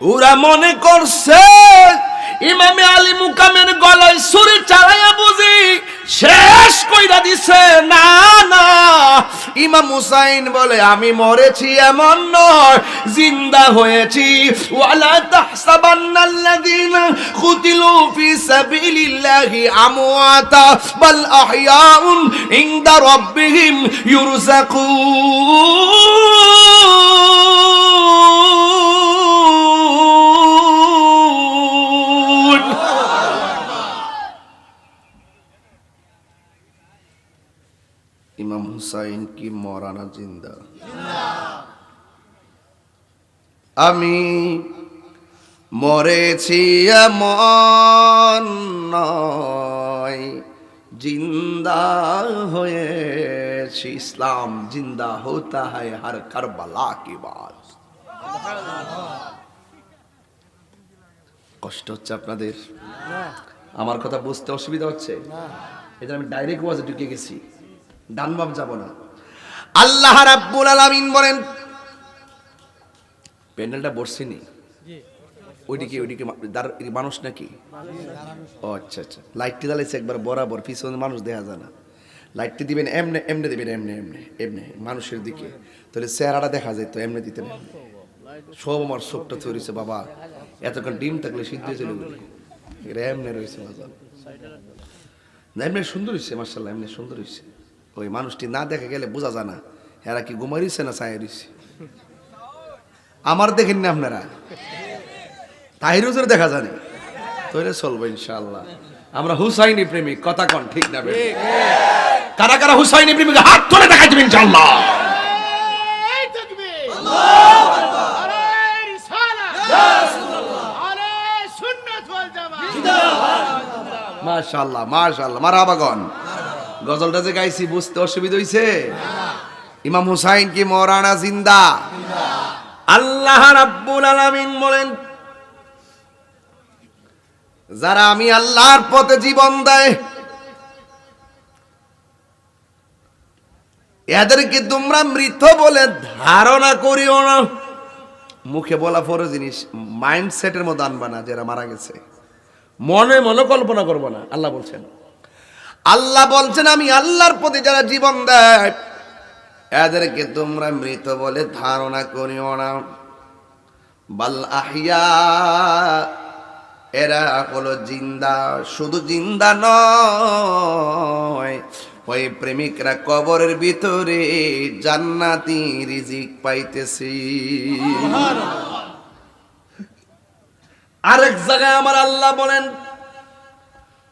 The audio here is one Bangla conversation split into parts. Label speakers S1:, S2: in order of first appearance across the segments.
S1: ওরা মনে করছে, ইমামে আলী মুকামের গলায় সুরে চালাইয়া বুঝি, শেষ কইরা দিছে, না না। ইমাম হুসাইন বলে, আমি মরেছি এমন নয়, জিন্দা হয়েছি। ওয়ালা তাহসাবান্নাল্লাযীনা কুতিলু ফি সাবিলিল্লাহি আমওয়াতা বাল আহইয়াউন ইনদা রাব্বিহিম ইউরযাকুন। ইমাম হুসাইন কি মরানা জিন্দা? আমি মরেছি এমন নয় জিন্দা হয়েছি ইসলাম জিন্দা হতা হয় হর কারবালা কি বাত কষ্ট হচ্ছে আপনাদের? আমার কথা বুঝতে অসুবিধা হচ্ছে? এটা আমি ডাইরেক্ট ওয়াজে ঢুকে গেছি। ডান বাম যাব না। আল্লাহ রাব্বুল আলামিন বলেন প্যান্ডেলটা বসছিনি ওইদিকে ওইদিকে মানুষ নাকি? ও আচ্ছা আচ্ছা। লাইটটি জ্বালাইছে একবার বরাবর পিছনে মানুষ দেখা যায় না। লাইটটি দিবেন এমনে এমনে দিবেন এমনে এমনে এমনে মানুষের দিকে। তাহলে চেহারাটা দেখা যায় তো এমনে দিতেন। সব আমার চোখটা তৈরিছে বাবা। এতক্ষণ ডিম থাকলে সিদ্ধ হয়ে চলে গেল এমনে রয়েছে না এমনি সুন্দর হয়েছে মার্শাল্লাহ এমনি সুন্দর হয়েছে। ওই মানুষটি না দেখে গেলে বোঝা যায় না এরা কি ঘুমাই না রয়েছে আমার দেখেন না আপনারা। তাহিরুজের দেখা জানি। তৈরি চলবো ইনশাল্লাহ আমরা হুসাইনি প্রেমিক কথা কন ঠিক না? কারা কারা হুসাইনি প্রেমিক হাত তুলে দেখাই দেবেন ইনশাল্লাহ মাশাল্লাহ মাশাল্লাহ মারাবাগন গজলটা যে গাইছি, বুঝতে অসুবিধা হইছে? ইমাম হুসাইন কি মরানা জিন্দা? আল্লাহ রাব্বুল আলামিন বলেন, যারা আমি আল্লাহর পথে জীবন দেয়, এদেরকে তোমরা মৃত বলে ধারণা করিও না। মুখে বলা পরে জিনিস, মাইন্ডসেটের মধ্যে আনবা না, যারা মারা গেছে। মনে মনে কল্পনা করব না, আল্লাহ বলছেন। আল্লাহ বলছেন আমি আল্লাহর প্রতি যারা জীবন দেয় এদেরকে তোমরা মৃত বলে ধারণা করিও না। বাল আহিয়া এরা হলো জিন্দা শুধু জিন্দা নয়। ওই প্রেমিকরা কবরের ভিতরে জান্নাতি রিজিক পাইতেছি। আরেক জায়গায় আমার আল্লাহ বলেন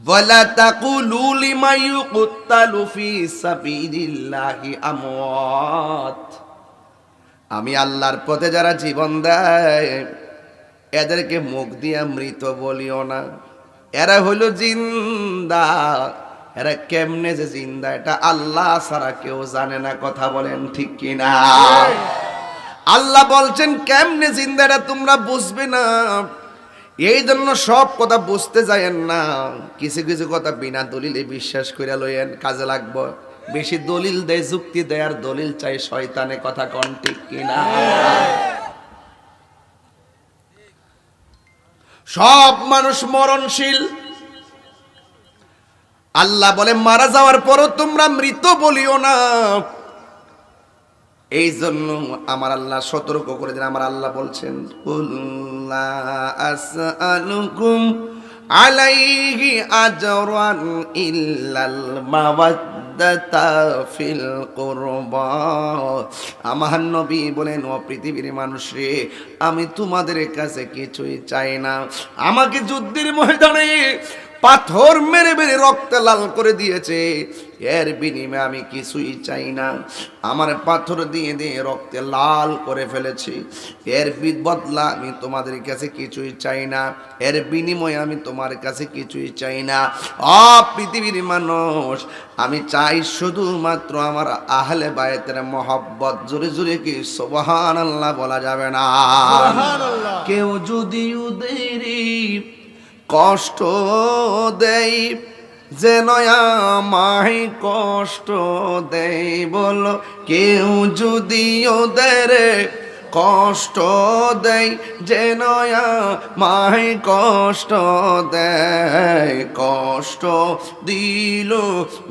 S1: ولا تقولوا لمن يقتل في سبيل الله اموات আমি আল্লাহর পথে যারা জীবন দেয় এদেরকে মুখ দিয়ে মৃত বলিও না এরা হইল জিন্দা এরা কেমনে যে জিন্দা এটা আল্লাহ ছাড়া কেউ জানে না কথা বলেন ঠিক কিনা আল্লাহ বলছেন কেমনে জিন্দা এটা তোমরা বুঝবে না এই জন্য সব কথা বুঝতে যায়েন না। কিছু কিছু কথা বিনা দলিলে বিশ্বাস করে লইয়েন, কাজে লাগবো। বেশি দলিল দেয়, যুক্তি দেয়, আর দলিল চাই শয়তানে কথা কন ঠিক কিনা। সব মানুষ মরণশীল। আল্লাহ বলে, মারা যাওয়ার পরও তোমরা মৃত বলিও না। এই জন্য আমার আল্লাহ সতর্ক করে দিন। আমার আল্লাহ বলছেন আসআলুকুম আলাইহি আজরান ইল্লাল মাওয়াদ্দাতা ফিল কুরবা। আমার নবী বলেন, ও পৃথিবীর মানুষ আমি তোমাদের কাছে কিছুই চাই না। আমাকে যুদ্ধের ময়দানে পাথর মেরে মেরে রক্তে লাল করে দিয়েছে। এর বিনিময়ে আমি কিছুই চাই না। আমার পাথর দিয়ে দিয়ে রক্তে লাল করে ফেলেছি। এর বদলা আমি তোমাদের কাছে কিছুই চাই না। এর বিনিময়ে আমি তোমার কাছে কিছুই চাই না। অ পৃথিবীর মানুষ আমি চাই শুধুমাত্র আমার আহলে বায়তের মহব্বত। জোরে জোরে কি সোবাহান আল্লাহ বলা যাবে না? কেউ যদি উদেরি কষ্ট দেই যেন আমায় কষ্ট দেই বল, কেউ যদি ওদের কষ্ট দেয় যেন মাই কষ্ট দেয় কষ্ট দিল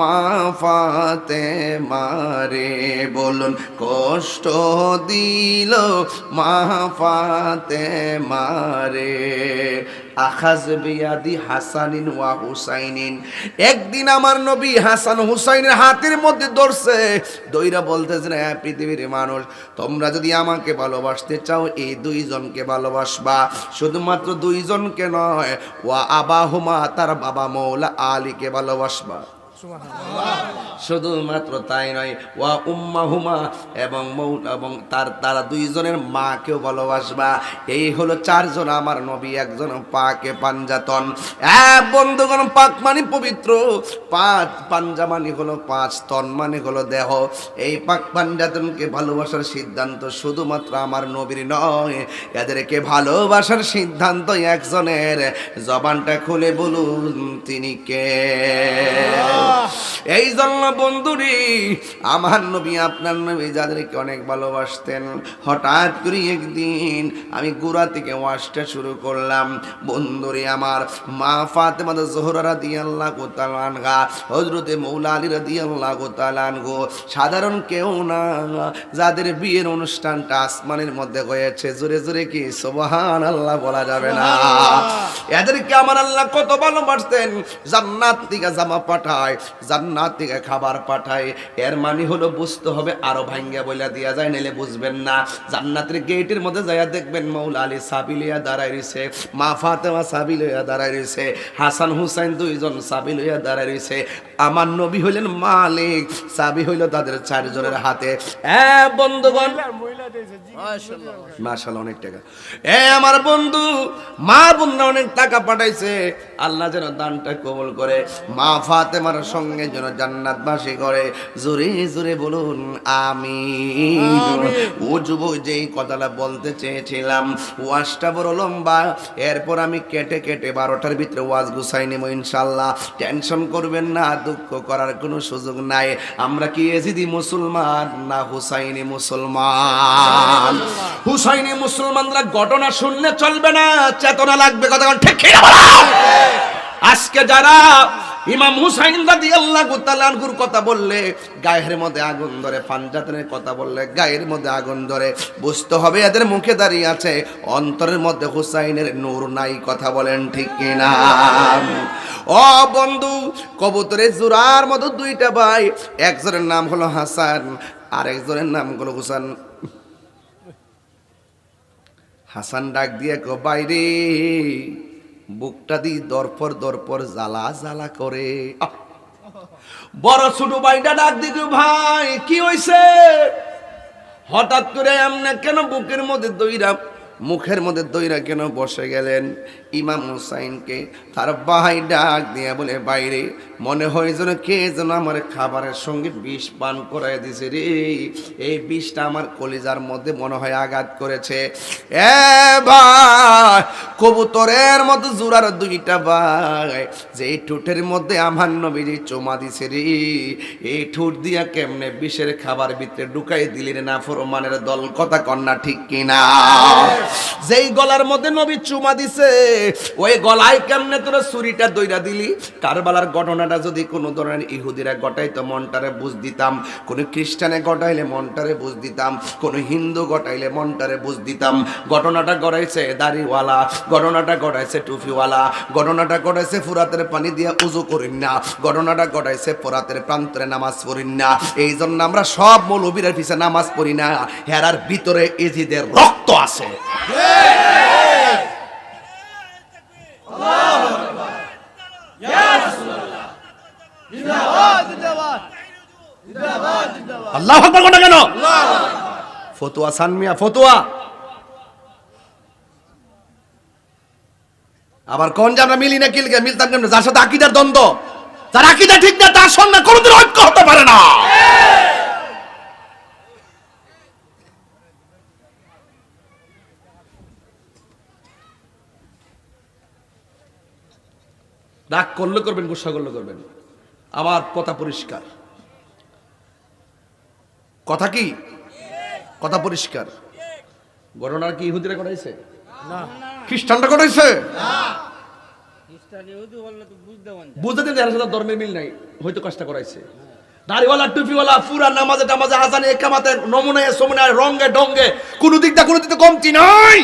S1: মা ফাতে মারে বলুন, কষ্ট দিল মা ফাতে মারে আখাজ বিয়াদি হাসানিন ওয়া হুসাইনিন। একদিন আমার নবী হাসান হুসাইনের হাতের মধ্যে ধরছে, দইরা বলতেছে না হ্যাঁ পৃথিবীর মানুষ, তোমরা যদি আমাকে ভালোবাসতে চাও, এই দুইজনকে ভালোবাসবা। শুধুমাত্র দুইজনকে নয়, ওয়া আবাহুমা, তার বাবা মৌলা আলীকে ভালোবাসবা। শুধুমাত্র তাই নয়, ওয়া উম্মা হুমা এবং এবং তার, তারা দুইজনের মাকেও ভালোবাসবা। এই হলো চারজন আমার নবী, একজন পাকে পাঞ্জাতন। এক বন্ধুগণ, পাক মানে পবিত্র। পাঁচ পাঞ্জা মানে হলো পাঁচ তন মানে হলো দেহ। এই পাক পাঞ্জাতনকে ভালোবাসার সিদ্ধান্ত শুধুমাত্র আমার নবীর নয়, এদেরকে ভালোবাসার সিদ্ধান্ত একজনের। জবানটা খুলে বলুন, তিনি কে? এই জন্য বন্ধুরি আমার নবী আপনার নবী যাদেরকে অনেক ভালোবাসতেন হঠাৎ করে একদিন আমি গুড়া থেকে ওয়াশটা শুরু করলাম। বন্ধুরি আমার মা ফাতেমা জোহরা রাদি আল্লাহ গোতালানগা হজরতে মৌলা আলী রাদি আল্লাহ গোতালানগো সাধারণ কেউ না যাদের বিয়ের অনুষ্ঠানটা আসমানের মধ্যে হয়েছে জোরে জোরে কি সোবাহান আল্লাহ বলা যাবে না? এদেরকে আমার আল্লাহ কত ভালোবাসতেন জান্নাত থেকে জামা পাঠায় জান্নাত থেকে খাবার পাঠায়। এর মানে হলো বুঝতে হবে, আরও ভাঙ্গা বইলা দিয়া যায়, নাইলে বুঝবেন না। জান্নাতের গেটের মধ্যে যাইয়া দেখবেন মৌলা আলী সাবিলিয়া দাঁড়ায় রয়েছে মা ফাতেমা সাবিলিয়া দাঁড়ায় রয়েছে হাসান হুসাইন দুইজন সাবিলিয়া দাঁড়ায় রয়েছে আমার নবী হইলেন মালিক সাবি হইল তাদের চারজনের হাতে। এ বন্ধুগণ মাশাআল্লাহ। অনেক টাকা। এ আমার বন্ধু মা বোনরা অনেক টাকা পাঠাইছে। আল্লাহ যেন দানটা কবুল করে মা ফাতেমার সঙ্গে যেন জান্নাতবাসী করে। জোরে জোরে বলুন আমি ও যুবক যেই কথাটা বলতে চেয়েছিলাম ওয়াজটা বড় লম্বা। এরপর আমি কেটে কেটে বারোটার ভিতরে ওয়াজ গুছাই নেব ইনশাল্লাহ টেনশন করবেন না দুঃখ করার কোনো সুযোগ নাই। আমরা কি এজিদি মুসলমান না হুসাইনি মুসলমান? হুসাইনি মুসলমানরা ঘটনা শুনলে চলবে না, চেতনা লাগবে। কথা ঠিক আজকে যারা ইমাম হুসাইন রাদি আল্লাহ গুতালানগুর কথা বললে, গায়ের মধ্যে আগুন ধরে পাঞ্জাতনের কথা বললে, গায়ের মধ্যে আগুন ধরে। বুঝতে হবে এদের মুখে দাঁড়িয়ে আছে, অন্তরের মধ্যে হুসাইনের নূর নাই, কথা বলেন ঠিক কিনা? ও বন্ধু, কবুতরের জোড়ার মতো দুইটা ভাই, একজনের নাম হলো হাসান আর একজনের নাম হলো হুসান। হাসান ডাক দিয়ে কো, বাইরে। বুকটা দি দরপর দরপর জ্বালা জ্বালা করে। বড় ছোট ভাইটা ডাক দিত ভাই, কি হইছে? হঠাৎ করে এমনি কেন বুকের মধ্যে দইরা মুখের মধ্যে দইরা কেন বসে গেলেন? ইমাম হুসাইনকে তার ভাই ডাক দিয়ে বলে, বাইরে, মনে হয় যেন কে যেন আমার খাবারের সঙ্গে বিষ পান করাই দিছে রে। এই বিষটা আমার কলিজার মধ্যে মনে হয় আঘাত করেছে। এ ভাই, কবুতরের মতো জোড়ার দুইটা ভাই যে ঠোঁটের মধ্যে আমার নবীজি চোমা দিছে রে। এই ঠোঁট দিয়া কেমনে বিষের খাবার ভিতরে ঢুকাই দিলি রে না? ফরমানের দল কথা কন্যা ঠিক কিনা? যেই গলার মধ্যে নবী চুমা দিছে, ওই গলায় কেমনে তোরা ছুরিটা দইরা দিলি? কারবালার ঘটনাটা যদি কোনো ধরনের ইহুদিরা ঘটাইতো, মনটারে বুঝ দিতাম। কোনো খ্রিস্টানে ঘটাইলে মনটারে বুঝ দিতাম। কোনো হিন্দু ঘটাইলে মনটারে বুঝ দিতাম। ঘটনাটা গড়াইছে দাড়িওয়ালা, ঘটনাটা গড়াইছে টুফিওয়ালা ঘটনাটা গড়াইছে ফুরাতের পানি দিয়া উজু করিন না, ঘটনাটা গড়াইছে ফোরাতের প্রান্তরে নামাজ পড়িন না। এই জন্য আমরা সব মৌলবীরের পিছে নামাজ পড়ি না। হেরার ভিতরে এজিদের রক্ত আছে। কেন? আবার কোন যে মিলি না কিলকে মিলতাম কেমন? যার সাথে আকিদার দ্বন্দ্ব। যার আকিদা ঠিক না, তার সঙ্গে কোনোদিন ঐক্য হতে পারে না। রাগ করলে করবেন গুসা করলে করবেন। আমার কথা পরিষ্কার। কথা কি? কথা পরিষ্কার। ঘটনার কি ইহুদিরা ঘটাইছে? খ্রিস্টানরা ঘটাইছে?
S2: বুঝতে
S1: দিন সাথে ধর্মের মিল নাই। হয়তো কষ্ট করাইছে। দাড়িওয়ালা টুপিওয়ালা পুরা নামাজে টামাজে আজানে একামাতে নমুনায় সমুনায় রঙ্গে ডঙ্গে কোন দিক দা কোনো কমতি নাই।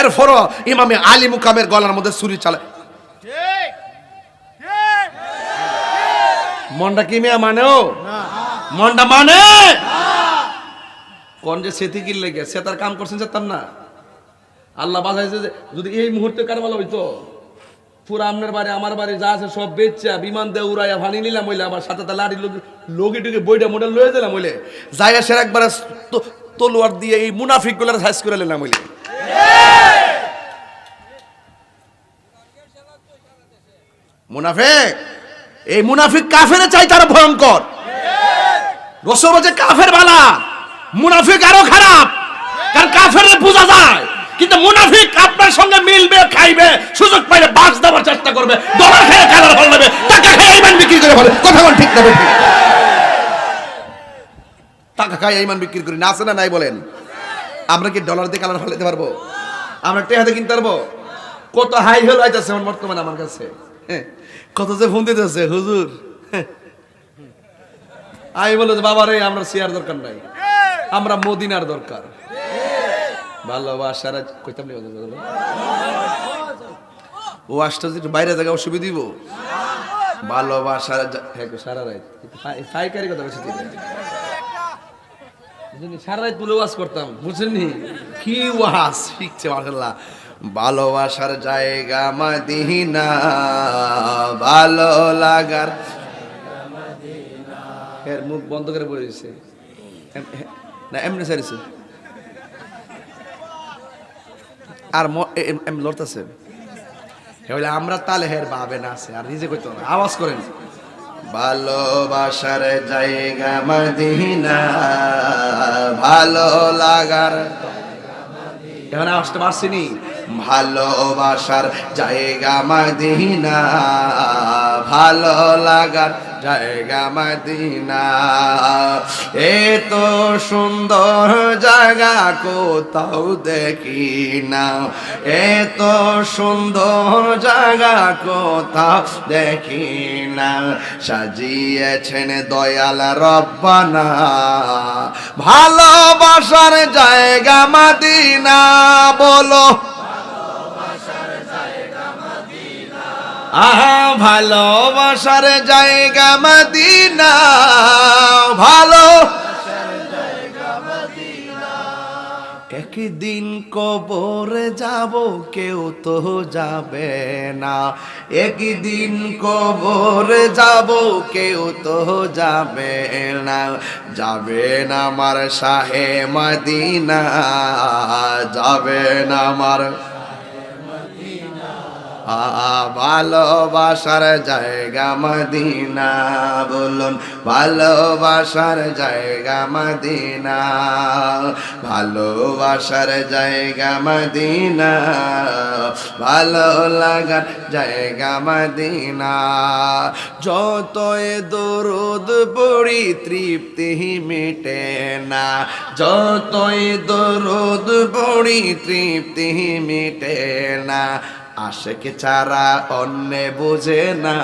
S1: এরপর ইমামে আলী মুকামের গলার মধ্যে ছুরি চালায়
S2: ঠিক ঠিক
S1: মনটা কি মেয়া মানেও
S2: না।
S1: মনটা মানে? কোন যে সেতি কিল লেগে সে তার কাম করছেন সে তার না। আল্লাহ বাজাইছে যে যদি এই মুহূর্তে কারবাল হইতো পুরা আপনার বাড়ি আমার বাড়ি যা আছে সব বেচছে বিমান দিয়ে উড়াইয়া ভানি নিলাম হইলে আমার সাথে তা লাড়ি লগি টুকি বইটা মোটা লয়ে দিলাম হইলে যাই আসে একবার তলোয়ার দিয়ে এই মুনাফিকগুলার সাইজ করে নিলাম হইলে মুনাফিক! এই মুনাফিক কাফের চাই তার ভয়ঙ্কর। রসুল বলছে কাফের বালা মুনাফিক আরও খারাপ কারণ কাফের বোঝা যায়। কিন্তু মুনাফিক আপনার সঙ্গে মিলবে খাইবে সুযোগ পাইলে বাস দেওয়ার চেষ্টা করবে ডলার খেয়ে কালার ফল নেবে টাকা খেয়ে ইমান বিক্রি করে ফেলে কথা বল ঠিক না বেঠিক? টাকা খাই ইমান বিক্রি করি না আছে না নাই বলেন? আমরা কি ডলার দিয়ে কালার ফেলাতে পারব? আমরা টেহাতে কিনতে পারব? কত হাই হেল আইতেছে এখন বর্তমানে আমার কাছে। হ্যাঁ, কত যে ফোন দিতেছে, হুজুর। আমি বলে বাবা রে আমরা শেয়ার দরকার নাই। আমরা মদিনার দরকার। ভালোবাসার কইতাম বলো। ও আসটা যদি বাইরে জায়গা অসুবিধা দিব। ভালোবাসার হ্যাঁ সারা রাত। ফাইকারি কথা বলছি সারা রাত তুলে ওয়াজ করতাম। বুঝলি কি ওয়াজ? শিখছে মাসাল্লাহ ভালোবাসার জায়গা মাদিনা ভালো লাগার এর মুখ বন্ধ করে বলে দিছে। না এমনি সারিছে আর ম- এ- এম- এম লড়তেছে। বলে আমরা তালে হের বাবে না আছে আর নিজে কইতো না আওয়াজ করেন। ভালোবাসার জায়গা মদিনা ভালো লাগার এখন আওয়াজটা পারছিনি ভালোবাসার জায়গা মদিনা, ভালো লাগার জায়গা মদিনা। এ তো সুন্দর জায়গা কোথাও দেখি না। এত সুন্দর জায়গা কোথাও দেখি না। সাজিয়েছেন দয়াল রব্বানা, ভালোবাসার জায়গা মাদিনা। বলো আহা, ভালোবাসার জায়গা মদিনা। ভালো। একদিন কবরে যাব, কেউ তো যাবে না। একদিন কবরে যাব, কেউ তো যাবে না। যাবে না আমার শাহে মদিনা, যাবে না আমার ভালোবাসার জায়গা মদিনা, বলুন ভালোবাসার জায়গা মদিনা, ভালোবাসার জায়গা মদিনা, ভালো লাগার জায়গা মদিনা। যতই দরদ পড়ি তৃপ্তি মিটে না, যতই দরদ পড়ি তৃপ্তি মিটে না আশেক ছাড়া অন্য বুঝে না,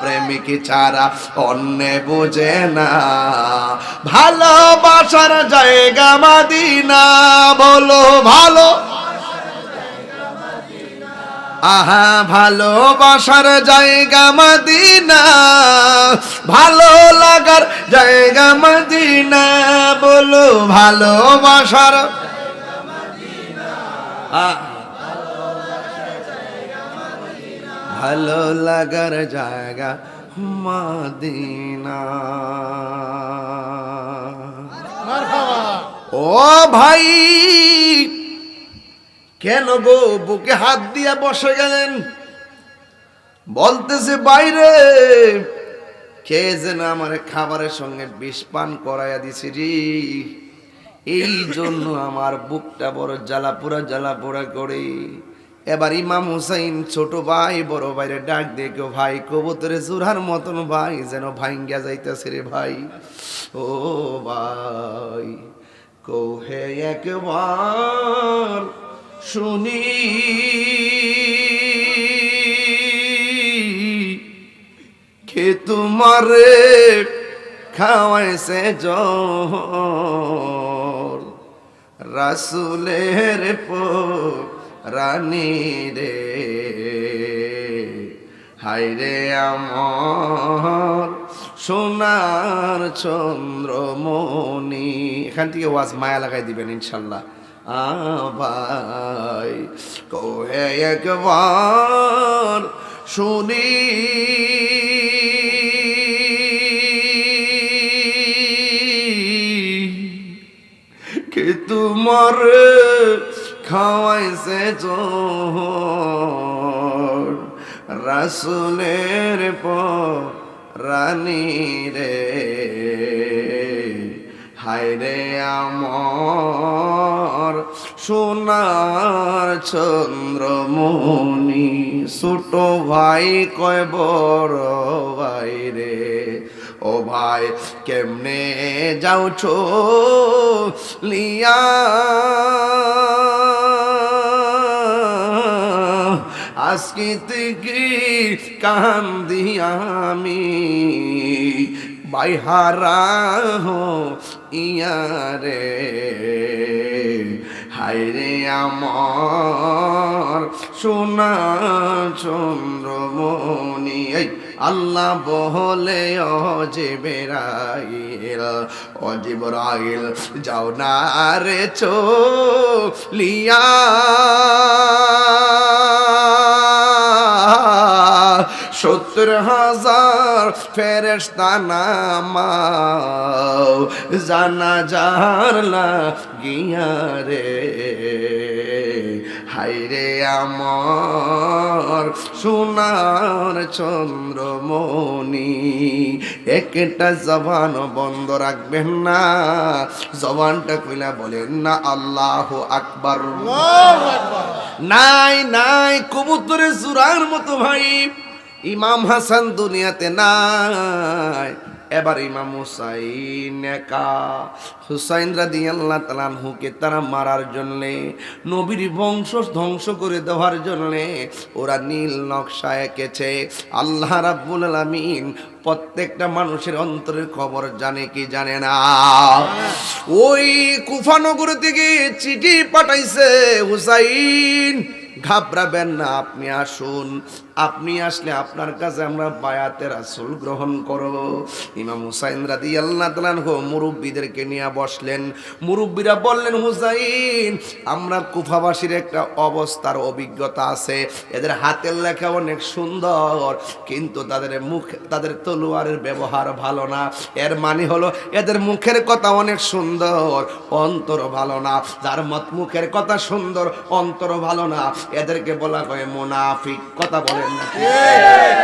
S1: প্রেমিক ছাড়া অন্য বুঝে না। ভালোবাসার জায়গা মাদিনা, বলো ভালো। আহা, ভালোবাসার জায়গা মদিনা, ভালো লাগার জায়গা মাদিনা, বলো ভালোবাসার। আহ ভালো লাগার জায়গা মাদিনা। ও ভাই কেন গো বুকে হাত দিয়ে বসে গেলেন? বলতেছে বাইরে কে যেন আমার খাবারের সঙ্গে বিষ পান করাইয়া দিছে রে। এই জন্য আমার বুকটা বড় জ্বালা পোড়া জ্বালা পোড়া করে। এবার ইমাম হুসাইন ছোট ভাই, বড় ভাইরে ডাক দিয়ে কেউ, ভাই কবুতরে জোড়ার মতন ভাই, যেন ভাইঙ্গা যাইতেছে রে ভাই। ও ভাই, কোহে একবার শুনি। কে তোমারে খাওয়াইছে জল রাসুলের রানী রে। হাই রে আমার সোনার চন্দ্রমণি। এখান থেকে ওয়াজ মায়া লাগাই দিবেন ইনশাল্লাহ। আবাই কোহে একবার শুনি। জোর রাসুলের রানী রে। হায় রে আমার সোনার চন্দ্রমণি, ছোট ভাই কয় বড় ভাই রে। ও ভাই, কেমনে যাও ছো লিয়া আজকে থেকে কান্দি আমি বাইহারা হো ইয়ারে। হায়রে আমার সোনা চন্দ্রমণি আল্লাহ বহলে অজেবেরাইল, অজেবরাইল, যাও না রে চো লিয়া সত্তর হাজার ফেরেস্তা নামাও জানা যার লাগিয়া রে। হাইরে আমার সোনার চন্দ্রমণি একটা জবান বন্ধ রাখবেন না। জবানটা কইলা বলেন না আল্লাহ আকবার। নাই নাই কবুতরের জুরার মতো ভাই। ইমাম হাসান দুনিয়াতে নাই। এবার ইমাম হুসাইন একা। হুসাইন রাদি আল্লাহ তালানহুকে তারা মারার জন্যে, নবীর বংশ ধ্বংস করে দেওয়ার জন্যে ওরা নীল নকশা এঁকেছে। আল্লাহ রাবুল আলামিন প্রত্যেকটা মানুষের অন্তরের খবর জানে কি জানে না। ওই কুফানগর থেকে চিঠি পাঠাইছে হুসাইন। ঘাবড়াবেন না, আপনি আসুন। আপনি আসলে আপনার কাছে আমরা বায়াতে রাসুল গ্রহণ করব। ইমাম হুসাইন রাদি আল্লাহ তালানহু মুরব্বীদেরকে নিয়ে বসলেন। মুরব্বীরা বললেন, হুসাইন, আমরা কুফাবাসীর একটা অবস্থার অভিজ্ঞতা আছে। এদের হাতের লেখা অনেক সুন্দর, কিন্তু তাদের মুখ, তাদের তলোয়ারের ব্যবহার ভালো না। এর মানে হলো, এদের মুখের কথা অনেক সুন্দর, অন্তর ভালো না। যার মত মুখের কথা সুন্দর, অন্তর ভালো না। এদেরকে বলা হয় মোনাফিক। কথা বলেন না।